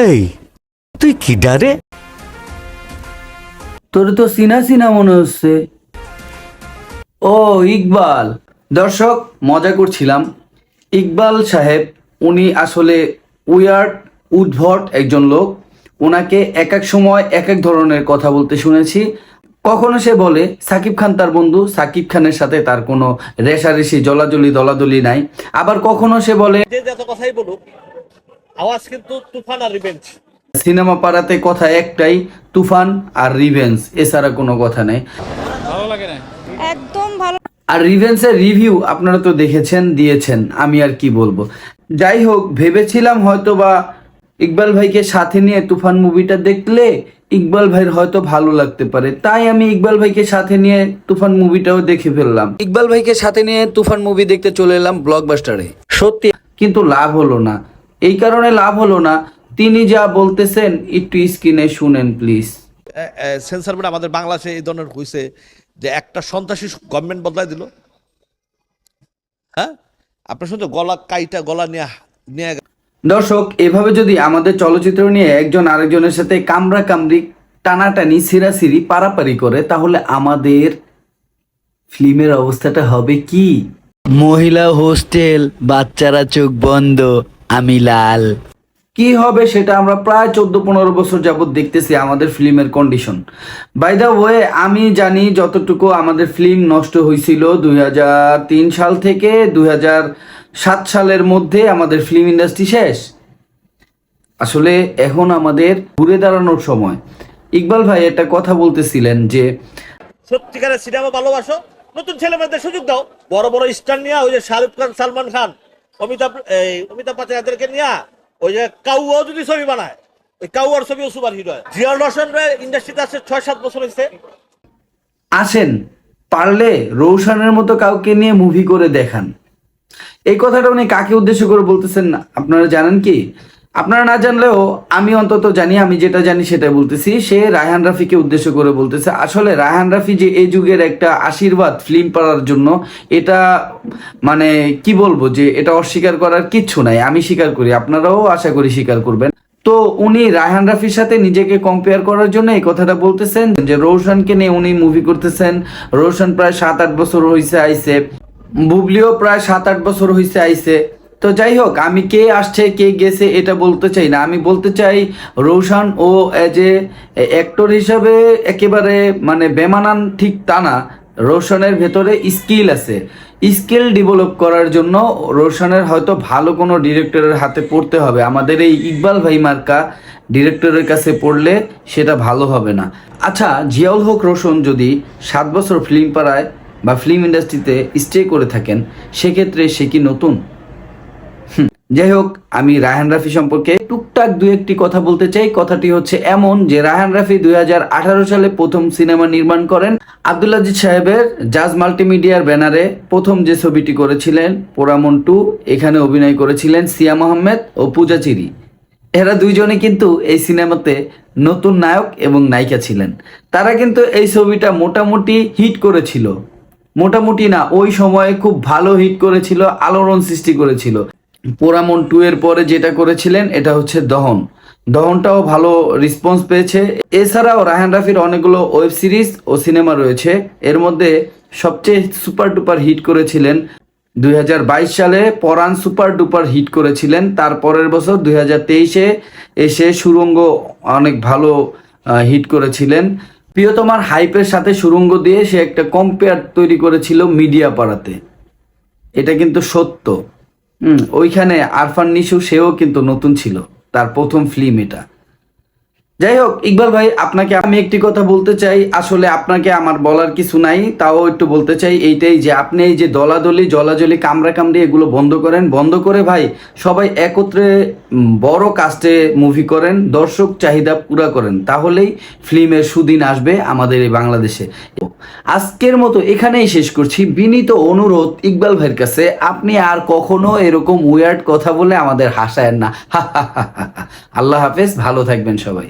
এই তুই কি ডারে? তোর তো সিনা সিনা মনে হচ্ছে। ও ইকবাল। দর্শক মজা করছিলাম। ইকবাল সাহেব উনি আসলে উইয়ার্ড উদ্ভট একজন লোক। ওনাকে এক এক সময় এক এক ধরনের কথা বলতে শুনেছি। কখনো সে বলে সাকিব খান তার বন্ধু সাকিব খানের সাথে তার কোনো রেশারেশি জলাজলি দলাদলি নাই। আবার কখনো সে বলে যে যত কথাই বলুক আওয়াজ কিন্তু তুফান আর রিভেঞ্জ সিনেমা পাড়াতে কথা একটাই তুফান আর রিভেন্স এছাড়া কোনো কথা নেই। ভালো লাগে না? একদম ভালো আর রিভেন্সের রিভিউ আপনারা তো দেখেছেন দিয়েছেন আমি আর কি বলব। যাই হোক ভেবেছিলাম হয়তো বা ইকবাল ভাইকে সাথে নিয়ে তুফান মুভিটা দেখলে ইকবাল ভাইয়ের হয়তো ভালো লাগতে পারে। তাই আমি ইকবাল ভাইকে সাথে নিয়ে তুফান মুভিটাও দেখে ফেললাম। ইকবাল ভাইকে সাথে নিয়ে তুফান মুভি দেখতে চলে এলাম ব্লকবাস্টারে। সত্যি কিন্তু লাভ হলো না। এই কারণে লাভ হলো না। তিনি যা বলতেছেন একটু স্ক্রিনে শুনেন প্লিজ সেন্সার বোর্ড আমাদের বাংলাদেশে এই ধরনের হয়েছে যে একটা সন্ত্রাসী গভর্নমেন্ট বদলাই দিল। হ্যাঁ? আপনার শুনতে গলা কাইটা গলা নিয়ে নিয়ে দর্শক এভাবে যদি আমাদের চলচ্চিত্র নিয়ে একজন আরেকজনের সাথে কামড়া কামড়ি টানাটানি সিরাসিরি পারাপারি করে তাহলে আমাদের ফিল্মের অবস্থাটা হবে কি? মহিলা হোস্টেল বাচ্চারা চোখ বন্ধ। আমি লাল। কি হবে সেটা আমরা প্রায় চোদ্দ পনেরো বছর যাবৎ দেখতেছি আমাদের ফিল্মের কন্ডিশন বাই দ্য ওয়ে আমি জানি যতটুকু আমাদের ফিল্ম নষ্ট হয়েছিল দুই তিন সাল থেকে দুই সাত সালের মধ্যে আমাদের ফিল্ম ইন্ডাস্ট্রি শেষ। আসলে এখন আমাদের ঘুরে দাঁড়ানোর সময়। ইকবাল ভাই একটা কথা বলতেছিলেন যে সত্যিকারের সিনেমা ভালোবাসো নতুন ছেলে মেয়েদের সুযোগ দাও বড় বড় স্টার নিয়ে ওই যে শাহরুখ খান সালমান খান। অমিতাভ, এই অমিতাভ বচ্চন নিয়ে ওই যে কাউয়াও যদি ছবি বানায়, ওই কাউয়ার ছবিও সুপার হিরো হয়। জিয়াউল রোশন ইন্ডাস্ট্রিতে আসছে ছয় সাত বছর হয়েছে আসেন, পারলে রৌশনের মতো কাউকে নিয়ে মুভি করে দেখান। এই কথাটা উনি কাকে উদ্দেশ্য করে বলতেছেন না আপনারা জানেন কি? আপনারা না জানলেও আমি অন্তত জানি, আমি যেটা জানি সেটা বলতেছি। সে রায়হান রাফিকে উদ্দেশ্য করে বলতেছে, আসলে রায়হান রাফি যে এই যুগের একটা আশীর্বাদ ফিল্ম পাড়ার জন্য, এটা মানে কি বলব যে এটা অস্বীকার করার কিচ্ছু নাই, আমি স্বীকার করি, আপনারাও আশা করি স্বীকার করবেন। তো উনি রায়হান রাফির সাথে নিজেকে কম্পেয়ার করার জন্য এই কথাটা বলতেছেন যে রোশনকে নিয়ে উনি মুভি করতেছেন। রোশন প্রায় সাত আট বছর হয়েছে আইসে বুবলিও প্রায় সাত আট বছর হয়েছে আইছে। তো যাই হোক, আমি কে আসছে, কে গেছে এটা বলতে চাই না। আমি বলতে চাই রোশন ও এজ এ অ্যাক্টর হিসাবে একেবারে মানে বেমানান ঠিক তা না। রোশনের ভেতরে স্কিল আছে। স্কিল ডেভেলপ করার জন্য রোশনের হয়তো ভালো কোনো ডিরেক্টরের হাতে পড়তে হবে। আমাদের এই ইকবাল ভাই মার্কা ডিরেক্টরের কাছে পড়লে সেটা ভালো হবে না। আচ্ছা জিয়াউল হক রোশন যদি সাত বছর ফিল্ম পাড়ায় বা ফিল্ম ইন্ডাস্ট্রিতে স্টে করে থাকেন, সেক্ষেত্রে সে কি নতুন? যাই হোক আমি রায়হান রাফি সম্পর্কে টুকটাক দু একটি কথা বলতে চাই। কথাটি হচ্ছে এমন যে, রায়হান রাফি দুই হাজার আঠারো সালে প্রথম সিনেমা নির্মাণ করেন। আব্দুল সাহেবের জাজ মাল্টিমিডিয়ার ব্যানারে প্রথম যে ছবিটি করেছিলেন পোরামন টু, এখানে অভিনয় করেছিলেন সিয়াম আহমেদ ও পূজা চিরি। এরা দুইজনে কিন্তু এই সিনেমাতে নতুন নায়ক এবং নায়িকা ছিলেন। তারা কিন্তু এই ছবিটা মোটামুটি হিট করেছিল। মোটামুটি না, ওই সময়ে খুব ভালো হিট করেছিল, আলোড়ন সৃষ্টি করেছিল। পোরামন টু এর পরে যেটা করেছিলেন, এটা হচ্ছে দহন। দহনটাও ভালো রেসপন্স পেয়েছে। এছাড়াও রাহান রাফির অনেকগুলো ওয়েব সিরিজ ও সিনেমা রয়েছে। এর মধ্যে সবচেয়ে সুপার ডুপার হিট করেছিলেন দুই হাজার বাইশ সালে পরাণ সুপার ডুপার হিট করেছিলেন। তার পরের বছর দুই তেইশে এসে সুরঙ্গ অনেক ভালো হিট করেছিলেন। প্রিয়তমার হাইপের সাথে সুরঙ্গ দিয়ে সে একটা কম্পেয়ার তৈরি করেছিল মিডিয়া পাড়াতে এটা কিন্তু সত্য। ওইখানে আরফান নিশু সেও কিন্তু নতুন ছিল। তার প্রথম ফিল্ম এটা। যাই হোক ইকবাল ভাই, আপনাকে আমি একটি কথা বলতে চাই। আসলে আপনাকে আমার বলার কিছু নাই, তাও একটু বলতে চাই এইটাই যে আপনি এই যে দলাদলি, জলাজলি কামড়া কামড়ি এগুলো বন্ধ করেন। বন্ধ করে ভাই, সবাই একত্রে বড় কাস্টে মুভি করেন, দর্শক চাহিদা পুরা করেন। তাহলেই ফিল্মের সুদিন আসবে আমাদের এই বাংলাদেশে। আজকের মতো এখানেই শেষ করছি। বিনীত অনুরোধ ইকবাল ভাইয়ের কাছে, আপনি আর কখনো এরকম উইয়ার্ড কথা বলে আমাদের হাসায়েন না। আল্লাহ হাফেজ, ভালো থাকবেন সবাই।